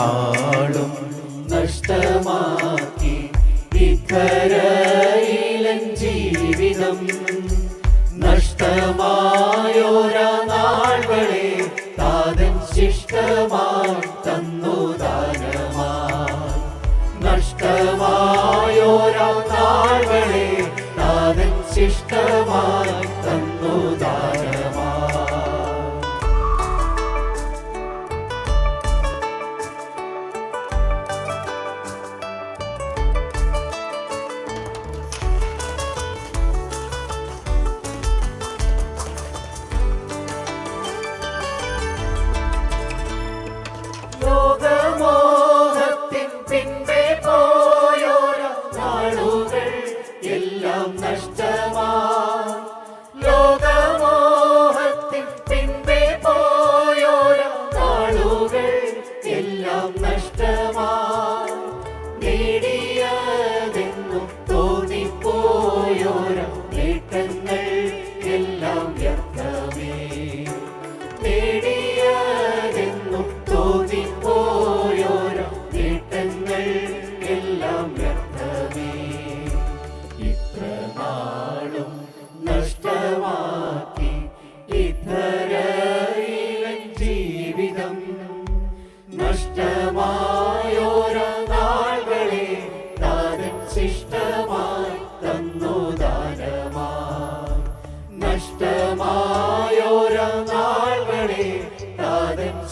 നാളും നഷ്ടമാക്കി ഇക്കരയിലൻ ജീവിതം. നഷ്ടമായോരാ നാളുകളെ താതൻ ശിഷ്ടമായി തന്നു ദാനമാ നഷ്ടമായോരാ നാളുകളെ താതൻ ശിഷ്ടമായി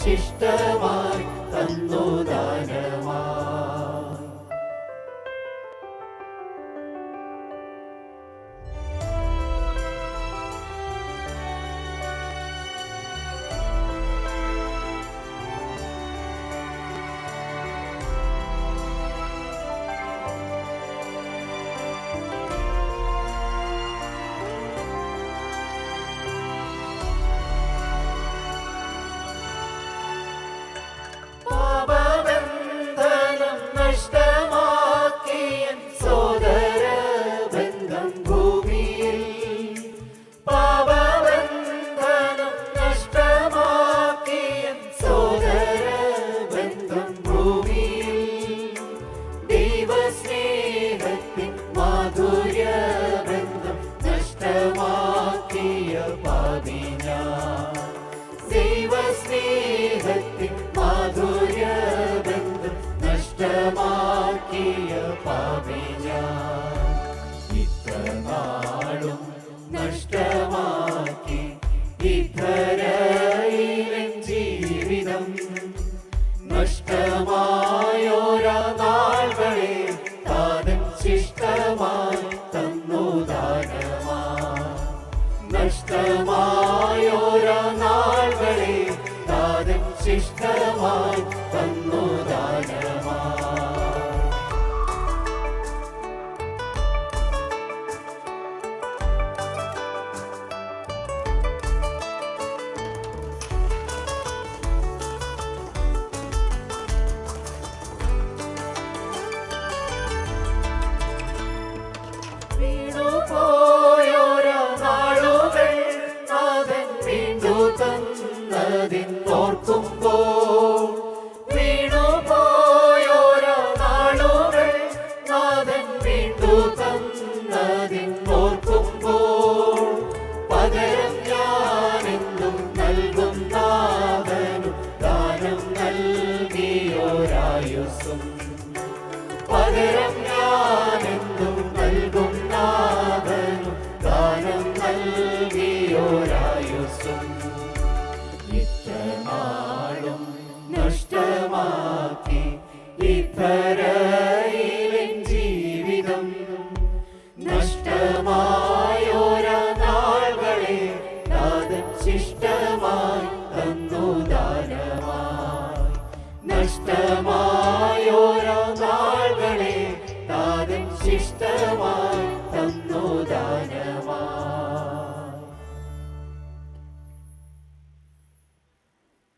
ശിഷ്ടേ പാപി ഞാൻ ഇത്ര നാളും നഷ്ടമാക്കി ജീവിതം നഷ്ടമാ Pere.